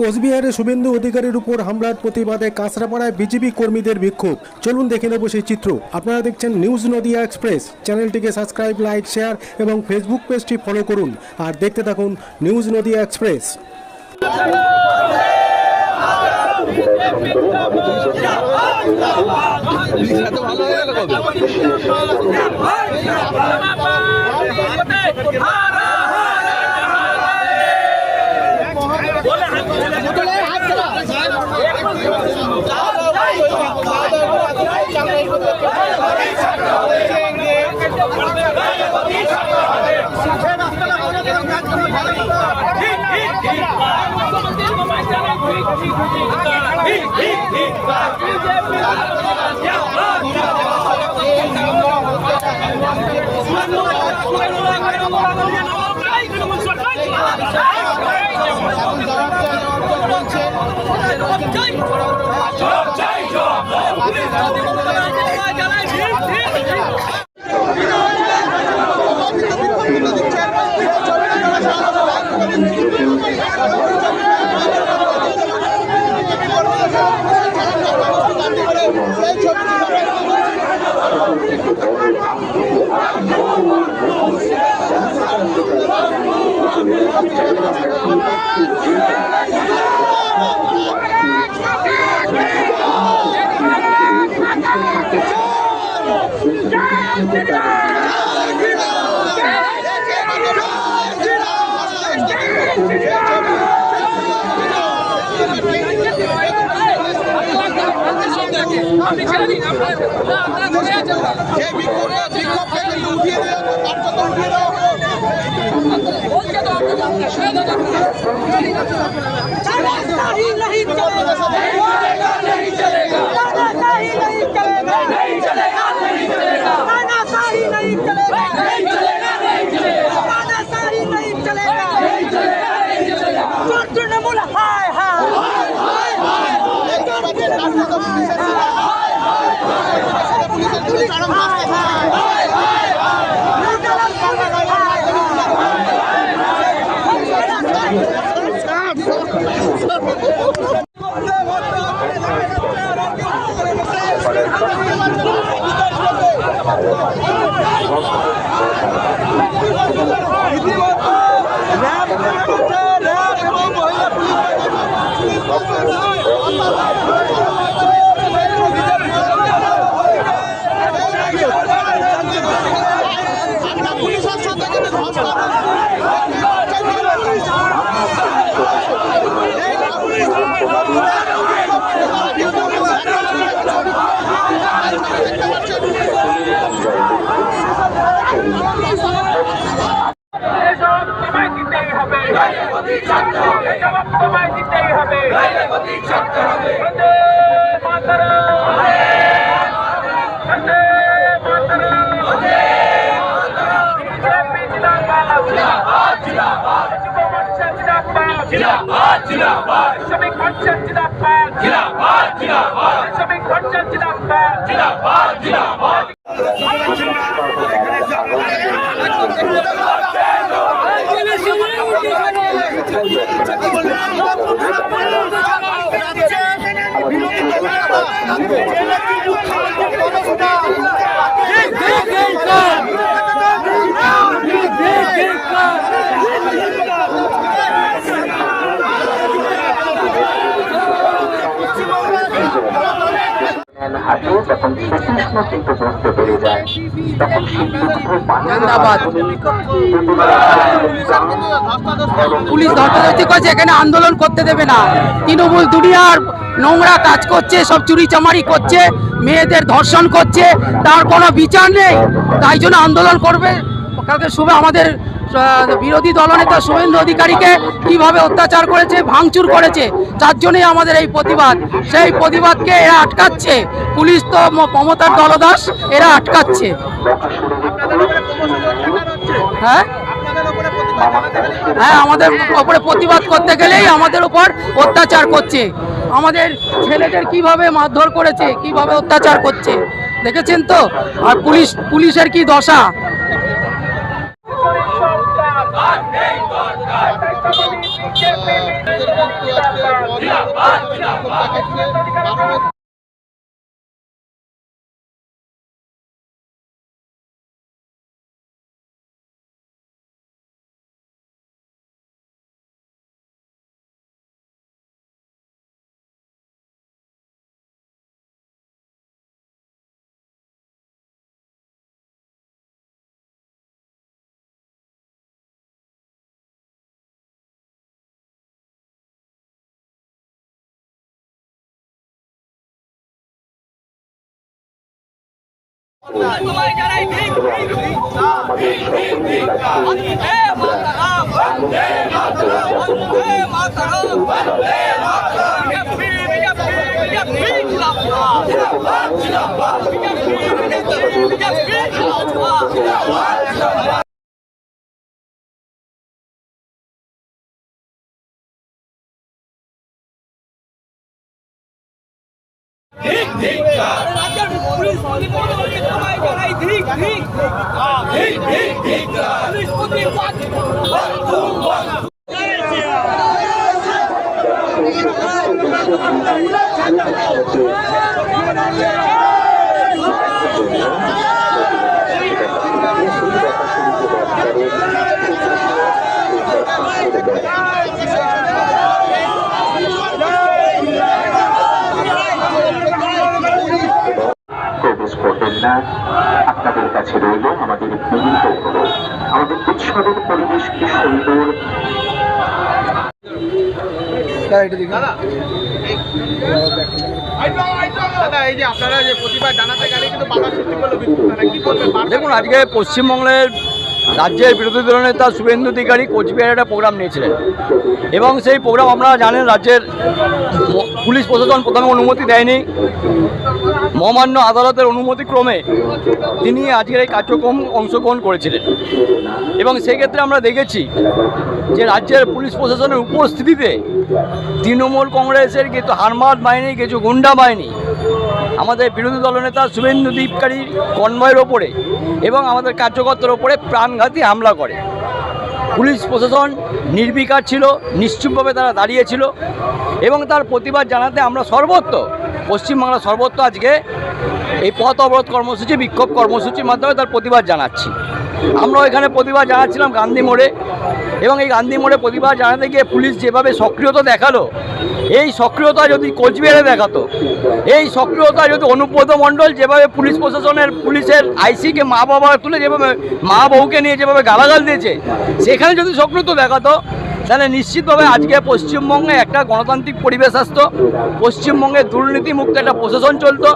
কোচবিহারে শুভেন্দু অধিকারীর উপর হামলার প্রতিবাদে কাঁচরাপাড়ায় বিজেপি কর্মীদের বিক্ষোভ। চলুন দেখে নেব সেই চিত্র। আপনারা দেখছেন নিউজ নদিয়া এক্সপ্রেস। চ্যানেলটিকে সাবস্ক্রাইব, লাইক, শেয়ার এবং ফেসবুক পেজটি ফলো করুন। আর দেখতে থাকুন নিউজ নদিয়া এক্সপ্রেস। ছেড়ে দিন আপনার আপনার ধরে আছেন আপনি ছেড়ে দিন আপনারা ধরে আছেন যে বিক্ষোভ বিক্ষোভ উঠিয়ে দেওয়া আপনাকে উঠিয়ে দেওয়া तृणमूल हाय हाय हाय। I'm জিন্দাবাদ শ্রমিক মোর্চা জিন্দাবাদ। শ্রমিক মোর্চা জিন্দাবাদ। হাঁটে তখন শ্রীকৃষ্ণ কিন্তু বুঝতে পেরে যায় তখন পুলিশ করছে এখানে আন্দোলন করতে দেবে না। তৃণমূল দুনিয়ার নোংরা কাজ করছে সব চুরি চামারি করছে মেয়েদের ধর্ষণ করছে তার কোনো বিচার নেই। তাই জন্য আন্দোলন করবে। কালকে শুভে আমাদের বিরোধী দলনেতা শুভেন্দু অধিকারীকে কীভাবে অত্যাচার করেছে, ভাঙচুর করেছে, তার জন্যই আমাদের এই প্রতিবাদ। সেই প্রতিবাদকে এরা আটকাচ্ছে। পুলিশ তো মমতার দলদাস, এরা আটকাচ্ছে। হ্যাঁ? হ্যাঁ আমাদের ওপরে প্রতিবাদ করতে গেলেই আমাদের উপর অত্যাচার করছে। আমাদের ছেলেদের কীভাবে মারধর করেছে, কীভাবে অত্যাচার করছে, দেখেছেন তো? আর পুলিশ, পুলিশের কি দশা আর নেই দরকার কিন্তু আজকে আমাদের সকলের কাছে হে মাতারাম বন্দে মাতারাম ঠিক ঠিক রাজ্যের পুলিশ প্রতিপক্ষকে সবাই জানাই ঠিক। ঠিক ঠিক ঠিক ঠিক পুলিশ প্রতিপক্ষ প্রবেশ করবেন না আপনাদের কাছে রইল আমাদের পীড়িত অনুরোধ। আমাদের উৎসবের পরিবেশ কি সুন্দর? দাদা এই যে আপনারা যে প্রতিবাদ জানাতে গেলে কিন্তু বাধা সৃষ্টি করল বিক্ষোভ করবেন বারবার দেখুন আজকে পশ্চিমবঙ্গের রাজ্যের বিরোধী দলনেতা শুভেন্দু অধিকারী কোচবিহারে একটা প্রোগ্রাম নিয়েছিলেন। এবং সেই প্রোগ্রাম আপনারা জানেন রাজ্যের পুলিশ প্রশাসন প্রথমে অনুমতি দেয়নি। মহামান্য আদালতের অনুমতি ক্রমে তিনি আজকের এই কার্যক্রম অংশগ্রহণ করেছিলেন। এবং সেক্ষেত্রে আমরা দেখেছি যে রাজ্যের পুলিশ প্রশাসনের উপস্থিতিতে তৃণমূল কংগ্রেসের কিছু হারমাত বাহিনী কিছু গুন্ডা বাহিনী, আমাদের বিরোধী দলনেতা শুভেন্দু দীপকারীর কনভয়ের ওপরে এবং আমাদের কার্যকর্তার ওপরে প্রাণঘাতী হামলা করে। পুলিশ প্রশাসন নির্বিকার ছিল নিশ্চুপভাবে তারা দাঁড়িয়েছিল এবং তার প্রতিবাদ জানাতে আমরা সর্বত্র, পশ্চিমবাংলা সর্বত্র আজকে এই পথ অবরোধ কর্মসূচি, বিক্ষোভ কর্মসূচির মাধ্যমে তার প্রতিবাদ জানাচ্ছি। আমরাও এখানে প্রতিবাদ জানাচ্ছিলাম গান্ধী মোড়ে। এবং এই গান্ধী মোড়ে প্রতিবাদ জানাতে গিয়ে পুলিশ যেভাবে সক্রিয়তা দেখাল, এই সক্রিয়তা যদি কোচবিহারে দেখাতো, এই সক্রিয়তা যদি অনুব্রত মণ্ডল যেভাবে পুলিশ প্রশাসনের পুলিশের আইসিকে মা বাবা তুলে যেভাবে, মা বউকে নিয়ে যেভাবে গালাগাল দিয়েছে, সেখানে যদি সক্রিয়তা দেখাতো, তাহলে নিশ্চিতভাবে আজকে পশ্চিমবঙ্গে একটা গণতান্ত্রিক পরিবেশ আসতো, পশ্চিমবঙ্গে দুর্নীতিমুক্ত একটা প্রশাসন চলতো,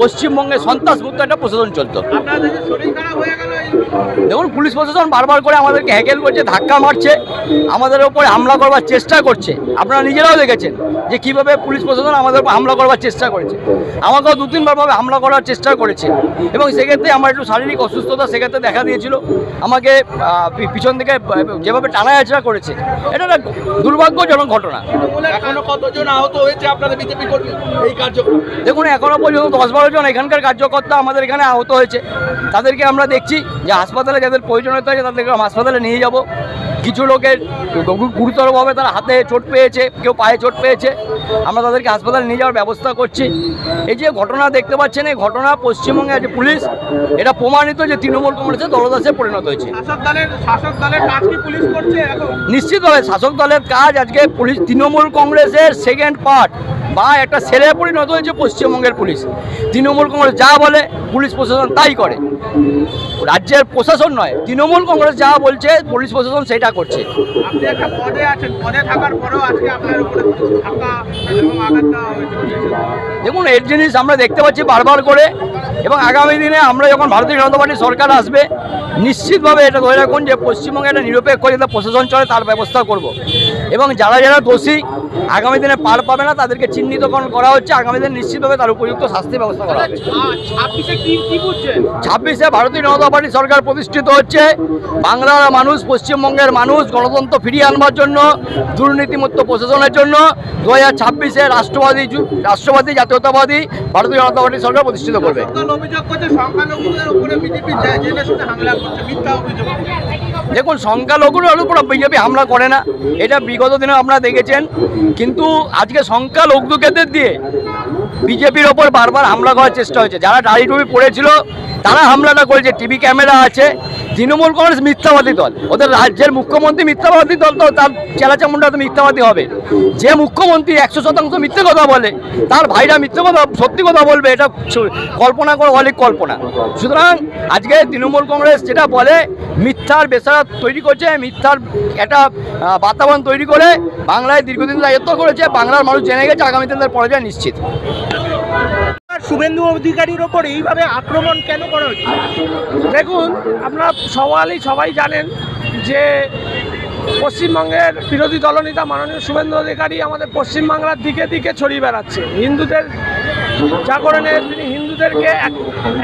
পশ্চিমবঙ্গে সন্ত্রাসমুক্ত একটা প্রশাসন চলতো। দেখুন পুলিশ প্রশাসন বারবার করে আমাদেরকে হ্যাকেল করছে ধাক্কা মারছে আমাদের ওপরে হামলা করবার চেষ্টা করছে। আপনারা নিজেরাও দেখেছেন যে কীভাবে পুলিশ প্রশাসন আমাদের উপর হামলা করবার চেষ্টা করেছে। আমাকেও দু তিনবারভাবে হামলা করার চেষ্টা করেছে। এবং সেক্ষেত্রে আমার একটু শারীরিক অসুস্থতা সেক্ষেত্রে দেখা দিয়েছিল। আমাকে পিছন থেকে যেভাবে টানা আচড়া করেছে এটা একটা দুর্ভাগ্যজনক ঘটনা। এখনও কতজন আহত হয়েছে আপনাদের বিজেপি কর্মী এই কার্যক্রম? দেখুন এখনও পর্যন্ত দশ বারো জন এখানকার কার্যকর্তা আমাদের এখানে আহত হয়েছে। তাদেরকে আমরা দেখছি। যে হাসপাতালে যাদের প্রয়োজনীয়তা আছে তাদেরকে হাসপাতালে নিয়ে যাব। কিছু লোকের গুরুতরভাবে তারা হাতে চোট পেয়েছে কেউ পায়ে চোট পেয়েছে। আমরা তাদেরকে হাসপাতালে নিয়ে যাওয়ার ব্যবস্থা করছি। এই যে ঘটনা দেখতে পাচ্ছেন এই ঘটনা পশ্চিমবঙ্গে যে পুলিশ এটা প্রমাণিত যে তৃণমূল কংগ্রেসের দলদাসে পরিণত হয়েছে। নিশ্চিতভাবে শাসক দলের কাজ আজকে পুলিশ তৃণমূল কংগ্রেসের সেকেন্ড পার্ট বা একটা ছেলে পরিণত হয়েছে পশ্চিমবঙ্গের পুলিশ। তৃণমূল কংগ্রেস যা বলে পুলিশ প্রশাসন তাই করে। রাজ্যের প্রশাসন নয় তৃণমূল কংগ্রেস যা বলছে পুলিশ প্রশাসন সেটা করছে। আপনি একটা পদে আছেন পদে থাকার পরেও আজকে আপনার উপরে এবং আঘাত দেখুন এর জিনিস আমরা দেখতে পাচ্ছি বারবার করে এবং আগামী দিনে আমরা যখন ভারতীয় জনতা পার্টির সরকার আসবে নিশ্চিতভাবে এটা ধরে রাখুন যে পশ্চিমবঙ্গে একটা নিরপেক্ষ যাতে প্রশাসন চলে তার ব্যবস্থা করব। এবং যারা যারা দোষী আগামী দিনে পার পাবে না তাদেরকে চিহ্নিতকরণ করা হচ্ছে। আগামী দিনে নিশ্চিতভাবে তার উপযুক্ত শাস্তি ব্যবস্থা করা হবে। ছাব্বিশে বুঝছেন? ছাব্বিশে ভারতীয় জনতা পার্টি সরকার প্রতিষ্ঠিত হচ্ছে। বাংলার মানুষ পশ্চিমবঙ্গের মানুষ গণতন্ত্র ফিরিয়ে আনবার জন্য দুর্নীতিমুক্ত প্রশাসনের জন্য দু হাজার ছাব্বিশে রাষ্ট্রবাদী রাষ্ট্রবাদী জাতীয়তাবাদী ভারতীয় জনতা পার্টি সরকার প্রতিষ্ঠিত করবে। দেখুন সংখ্যালঘুর উপর বিজেপি হামলা করে না এটা বিগত দিনে আপনারা দেখেছেন কিন্তু আজকে সংখ্যালঘুদের দিয়ে বিজেপির ওপর বারবার হামলা করার চেষ্টা হয়েছে। যারা দাড়ি টুপি পড়েছিল, তারা হামলাটা করেছে। টিভি ক্যামেরা আছে। তৃণমূল কংগ্রেস মিথ্যাবাদী দল। ওদের রাজ্যের মুখ্যমন্ত্রী মিথ্যাবাদী দল তো তার চেলাচামুন্ডা তো মিথ্যাবাদী হবে। যে মুখ্যমন্ত্রী একশো শতাংশ মিথ্যে কথা বলে, তার ভাইরা মিথ্যে কথা, সত্যি কথা বলবে, এটা কল্পনা করে অনেক কল্পনা। সুতরাং আজকে তৃণমূল কংগ্রেস যেটা বলে, মিথ্যার বেসারা তৈরি করছে, মিথ্যার একটা বাতাবরণ তৈরি করে বাংলায় দীর্ঘদিন রাজত্ব করেছে, বাংলার মানুষ জেনে গেছে আগামী দিনের পরাজয় নিশ্চিত। শুভেন্দু অধিকারীর ওপর এইভাবে আক্রমণ কেন করা হচ্ছে? দেখুন আপনারা সবাই সবাই জানেন যে পশ্চিমবঙ্গের বিরোধী দলনেতা মাননীয় শুভেন্দু অধিকারী আমাদের পশ্চিমবাংলার দিকে দিকে ছড়িয়ে বেড়াচ্ছে। হিন্দুদের জাগরণের তিনি হিন্দুদেরকে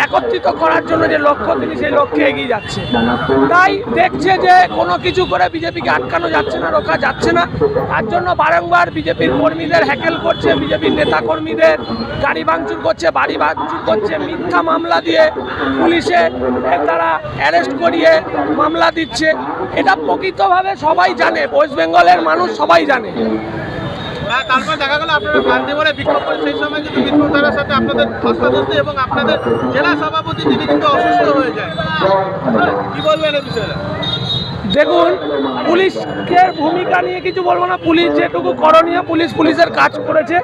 একত্রিত করার জন্য যে লক্ষ্য, তিনি সেই লক্ষ্যে এগিয়ে যাচ্ছে। তাই দেখছে যে কোনো কিছু করে বিজেপিকে আটকানো যাচ্ছে না রোকা যাচ্ছে না। তার জন্য বারংবার বিজেপির কর্মীদের হ্যাকেল করছে, বিজেপির নেতা কর্মীদের গাড়ি ভাঙচুর করছে, বাড়ি ভাঙচুর করছে, মিথ্যা মামলা দিয়ে পুলিশে তারা অ্যারেস্ট করিয়ে মামলা দিচ্ছে। এটা প্রকৃতভাবে সবাই জানে, ওয়েস্ট বেঙ্গলের মানুষ সবাই জানে। তারপর দেখা গেল আপনারা গান্ধীবনে বিক্ষোভ করে সেই সময় কিন্তু বিক্ষোভতার সাথে আপনাদের ধস্তাধস্তি এবং আপনাদের জেলা সভাপতি তিনি কিন্তু অসুস্থ হয়ে যায়। কি বলবেন বিষয়ে? দেখুন পুলিশের ভূমিকা নিয়ে কিছু বলব না। পুলিশ যেটুকু করণীয়, পুলিশ পুলিশের কাজ করেছে।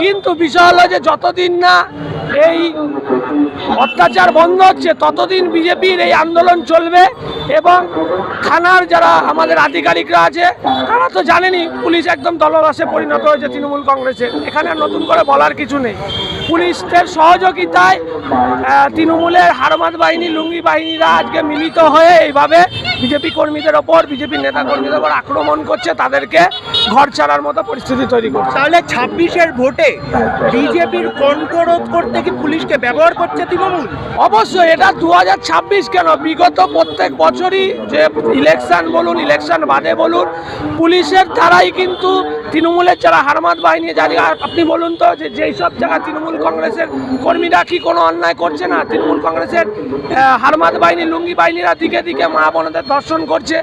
কিন্তু বিষয় হলো যে যতদিন না এই অত্যাচার বন্ধ হচ্ছে, ততদিন বিজেপির এই আন্দোলন চলবে এবং থানার যারা আমাদের আধিকারিকরা আছে, তারা তো জানেনি পুলিশ একদম দলরাসে পরিণত হয়েছে তৃণমূল কংগ্রেসের এখানে নতুন করে বলার কিছু নেই। পুলিশদের সহযোগিতায় তৃণমূলের হারমাত বাহিনী, লুঙ্গি বাহিনীরা আজকে মিলিত হয়ে এইভাবে বিজেপি কর্মীদের ওপর, বিজেপির নেতা কর্মীদের ওপর আক্রমণ করছে, তাদেরকে ঘর ছাড়ার মতো পরিস্থিতি তৈরি করছে। তাহলে ছাব্বিশের ভোটে বিজেপির কণ্ঠরোধ করতে কি পুলিশকে ব্যবহার করছে তৃণমূল? অবশ্যই এটা দু হাজার ছাব্বিশ কেন? বিগত প্রত্যেক বছরই যে ইলেকশন বলুন ইলেকশন বাদে বলুন পুলিশের দ্বারাই কিন্তু তৃণমূলের যারা হারমাত বাহিনী যারা আপনি বলুন তো যে যেই সব জায়গায় তৃণমূল কংগ্রেসের কর্মীরা কি কোনো অন্যায় করছে না? তৃণমূল কংগ্রেসের হারমাত বাহিনী লুঙ্গি বাহিনীরা দিকে দিকে মা বোনদের দর্শন করছে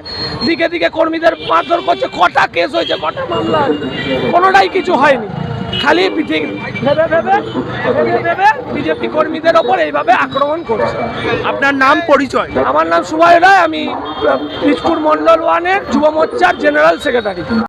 দিকে দিকে কর্মীদের মারধর করছে কটা কেস হয়েছে কটা মামলা? কোনোটাই কিছু হয়নি। খালি ঠিক ভেবে ভেবে ভেবে ভেবে বিজেপি কর্মীদের ওপর এইভাবে আক্রমণ করছে। আপনার নাম পরিচয়? আমার নাম সুভাষ রায় আমি পিচপুর মন্ডল ওয়ানের যুব মোর্চার জেনারেল সেক্রেটারি।